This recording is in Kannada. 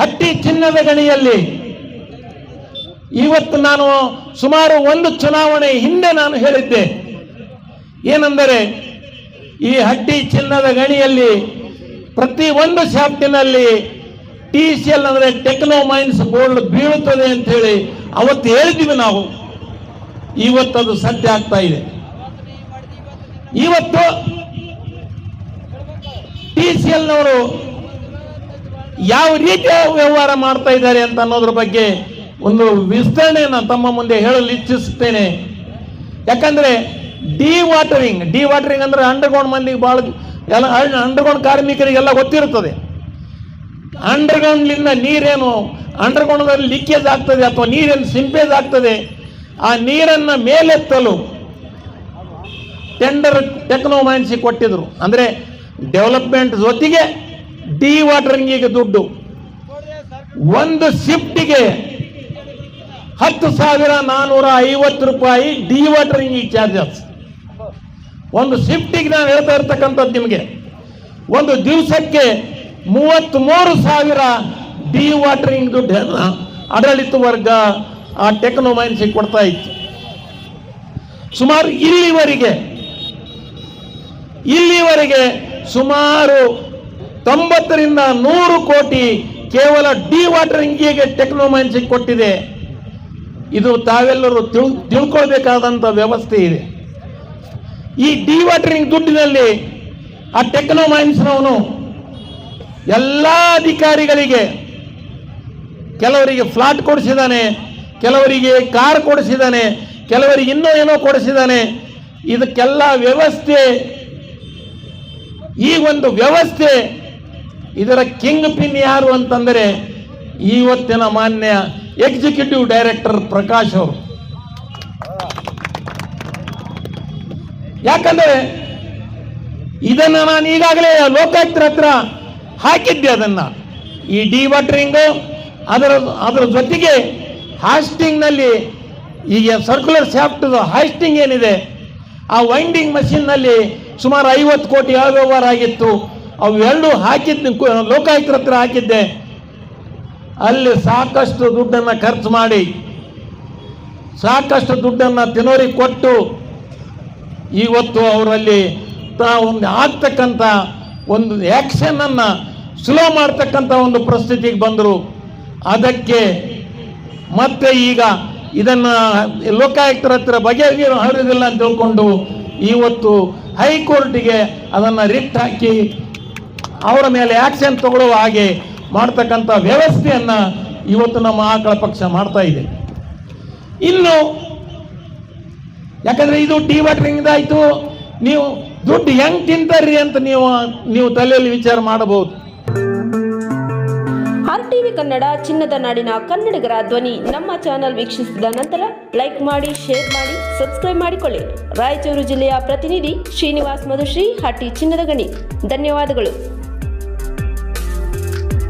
ಹಟ್ಟಿ ಚಿನ್ನದ ಗಣಿಯಲ್ಲಿ. ಇವತ್ತು ನಾನು ಸುಮಾರು ಒಂದು ಚುನಾವಣೆ ಹಿಂದೆ ನಾನು ಹೇಳಿದ್ದೆ. ಏನೆಂದರೆ, ಈ ಹಟ್ಟಿ ಚಿನ್ನದ ಗಣಿಯಲ್ಲಿ ಪ್ರತಿ ಒಂದು ಶಾಪ್ಟಿನಲ್ಲಿ ಟಿ ಸಿ ಎಲ್ ಅಂದರೆ ಟೆಕ್ನೋ ಮೈನ್ಸ್ ಬೋರ್ಡ್ ಬೀಳುತ್ತದೆ ಅಂತ ಹೇಳಿ ಅವತ್ತು ಹೇಳಿದ್ದೀವಿ ನಾವು. ಇವತ್ತು ಅದು ಸತ್ಯ ಆಗ್ತಾ ಇದೆ. ಇವತ್ತು ಟಿ ಸಿ ಎಲ್ನವರು ಯಾವ ರೀತಿಯ ವ್ಯವಹಾರ ಮಾಡ್ತಾ ಇದ್ದಾರೆ ಅಂತ ಅನ್ನೋದ್ರ ಬಗ್ಗೆ ಒಂದು ವಿಸ್ತರಣೆಯನ್ನು ತಮ್ಮ ಮುಂದೆ ಹೇಳಲು ಇಚ್ಛಿಸುತ್ತೇನೆ. ಯಾಕಂದ್ರೆ ಡಿ ವಾಟರಿಂಗ್ ಡಿ ವಾಟರಿಂಗ್ ಅಂದ್ರೆ ಅಂಡರ್ಗ್ರೌಂಡ್ ಮಂದಿಗೆ ಭಾಳ ಎಲ್ಲ ಅಂಡರ್ಗ್ರೌಂಡ್ ಕಾರ್ಮಿಕರಿಗೆಲ್ಲ ಗೊತ್ತಿರುತ್ತದೆ. ಅಂಡರ್ಗ್ರೌಂಡ್ಲಿಂದ ನೀರೇನು ಅಂಡರ್ಗ್ರೌಂಡ್ದಲ್ಲಿ ಲೀಕೇಜ್ ಆಗ್ತದೆ ಅಥವಾ ನೀರೇನು ಸಿಂಪೇಜ್ ಆಗ್ತದೆ, ಆ ನೀರನ್ನು ಮೇಲೆತ್ತಲು ಟೆಂಡರ್ ಟೆಕ್ನೋಮೈನ್ಸಿ ಕೊಟ್ಟಿದ್ರು. ಅಂದರೆ ಡೆವಲಪ್ಮೆಂಟ್ ಜೊತೆಗೆ ಡಿ ವಾಟರಿಂಗಿಗೆ ದುಡ್ಡು. ಒಂದು ಶಿಫ್ಟಿಗೆ ಹತ್ತು ಸಾವಿರ ನಾನ್ನೂರ ಐವತ್ತು ರೂಪಾಯಿ ಡಿ ವಾಟರಿಂಗಿಗೆ ಚಾರ್ಜಸ್. ಒಂದು ಶಿಫ್ಟಿಗೆ ನಾನು ಹೇಳ್ತಾ ಇರ್ತಕ್ಕಂಥದ್ದು ನಿಮಗೆ. ಒಂದು ದಿವಸಕ್ಕೆ ಮೂವತ್ತ್ಮೂರು ಸಾವಿರ ಡಿ ವಾಟರಿಂಗ್ ದುಡ್ಡನ್ನು ಆಡಳಿತ ವರ್ಗ ಆ ಟೆಕ್ನೋಮೈನ್ಸಿಗೆ ಕೊಡ್ತಾ ಇತ್ತು. ಸುಮಾರು ಇಲ್ಲಿವರೆಗೆ ಇಲ್ಲಿವರೆಗೆ ಸುಮಾರು ತೊಂಬತ್ತರಿಂದ ನೂರು ಕೋಟಿ ಕೇವಲ ಡಿ ವಾಟರಿಂಗಿಗೆ ಟೆಕ್ನೋಮೈನ್ಸಿಗೆ ಕೊಟ್ಟಿದೆ. ಇದು ತಾವೆಲ್ಲರೂ ತಿಳ್, ತಿಳ್ಕೊಳ್ಬೇಕಾದಂಥ ವ್ಯವಸ್ಥೆ ಇದೆ. ಈ ಡಿ ವಾಟರಿಂಗ್ ದುಡ್ಡಿನಲ್ಲಿ ಆ ಟೆಕ್ನೋಮೈನ್ಸ್ನವನು ಎಲ್ಲ ಅಧಿಕಾರಿಗಳಿಗೆ ಕೆಲವರಿಗೆ ಫ್ಲಾಟ್ ಕೊಡಿಸಿದ್ದಾನೆ, ಕೆಲವರಿಗೆ ಕಾರ್ ಕೊಡಿಸಿದ್ದಾನೆ, ಕೆಲವರಿಗೆ ಇನ್ನೂ ಏನೋ ಕೊಡಿಸಿದ್ದಾನೆ. ಇದಕ್ಕೆಲ್ಲ ವ್ಯವಸ್ಥೆ, ಈ ಒಂದು ವ್ಯವಸ್ಥೆ ಇದರ ಕಿಂಗ್ ಪಿನ್ ಯಾರು ಅಂತಂದರೆ ಇವತ್ತಿನ ಮಾನ್ಯ ಎಕ್ಸಿಕ್ಯೂಟಿವ್ ಡೈರೆಕ್ಟರ್ ಪ್ರಕಾಶ್ ಅವರು. ಯಾಕಂದ್ರೆ ಇದನ್ನ ನಾನು ಈಗಾಗಲೇ ಲೋಕಾಯುಕ್ತರ ಹತ್ರ ಹಾಕಿದ್ದೆ ಅದನ್ನ. ಈ ಡಿ ವಾಟರಿಂಗ್ ಅದರ ಅದರ ಜೊತೆಗೆ ಹಾಸ್ಟಿಂಗ್ನಲ್ಲಿ ಈಗ ಸರ್ಕ್ಯುಲರ್ ಶಾಫ್ಟ್ ಹಾಸ್ಟಿಂಗ್ ಏನಿದೆ, ಆ ವೈಂಡಿಂಗ್ ಮಷಿನ್ನಲ್ಲಿ ಸುಮಾರು ಐವತ್ತು ಕೋಟಿ ಅವ್ಯವಹಾರ ಆಗಿತ್ತು. ಅವೆರಡು ಹಾಕಿದ್ದು ಲೋಕಾಯುಕ್ತರ ಹತ್ರ ಹಾಕಿದ್ದೆ. ಅಲ್ಲಿ ಸಾಕಷ್ಟು ದುಡ್ಡನ್ನು ಖರ್ಚು ಮಾಡಿ, ಸಾಕಷ್ಟು ದುಡ್ಡನ್ನು ತಿನ್ನೋರಿಗೆ ಕೊಟ್ಟು ಇವತ್ತು ಅವರಲ್ಲಿ ಒಂದು ಆಗ್ತಕ್ಕಂಥ ಒಂದು ಆ್ಯಕ್ಷನನ್ನು ಸ್ಲೋ ಮಾಡ್ತಕ್ಕಂಥ ಒಂದು ಪರಿಸ್ಥಿತಿಗೆ ಬಂದರು. ಅದಕ್ಕೆ ಮತ್ತೆ ಈಗ ಇದನ್ನು ಲೋಕಾಯುಕ್ತರ ಹತ್ರ ಬಗೆಹರಿ ಹರಿದಿಲ್ಲ ಅಂತ ತಿಳ್ಕೊಂಡು ಇವತ್ತು ಹೈಕೋರ್ಟಿಗೆ ಅದನ್ನು ರಿಟ್ ಹಾಕಿ ಅವರ ಮೇಲೆ ಆಕ್ಷನ್ ತಗೊಳ್ಳುವ ಹಾಗೆ ಮಾಡ್ತಕ್ಕಂಥ ವ್ಯವಸ್ಥೆಯನ್ನು ಇವತ್ತು ನಮ್ಮ ಆಕಳ ಪಕ್ಷ ಮಾಡ್ತಾ ಇದೆ. ಇನ್ನು, ಯಾಕಂದ್ರೆ ಇದು ಟಿ ವಾಟರಿಂಗ್ ಆಯ್ತು. ನೀವು ದುಡ್ಡು ಹೆಂಗ್ ತಿಂತಾರ್ರಿ ಅಂತ ನೀವು ನೀವು ತಲೆಯಲ್ಲಿ ವಿಚಾರ ಮಾಡಬಹುದು. ಆರ್ ಟಿವಿ ಕನ್ನಡ, ಚಿನ್ನದ ನಾಡಿನ ಕನ್ನಡಿಗರ ಧ್ವನಿ ನಮ್ಮ ಚಾನೆಲ್ ವೀಕ್ಷಿಸಿದ ನಂತರ ಲೈಕ್ ಮಾಡಿ ಶೇರ್ ಮಾಡಿ ಸಬ್ಸ್ಕ್ರೈಬ್ ಮಾಡಿಕೊಳ್ಳಿ. ರಾಯಚೂರು ಜಿಲ್ಲೆಯ ಪ್ರತಿನಿಧಿ ಶ್ರೀನಿವಾಸ್ ಮಧುಶ್ರೀ, ಹಟ್ಟಿ ಚಿನ್ನದ ಗಣಿ. ಧನ್ಯವಾದಗಳು.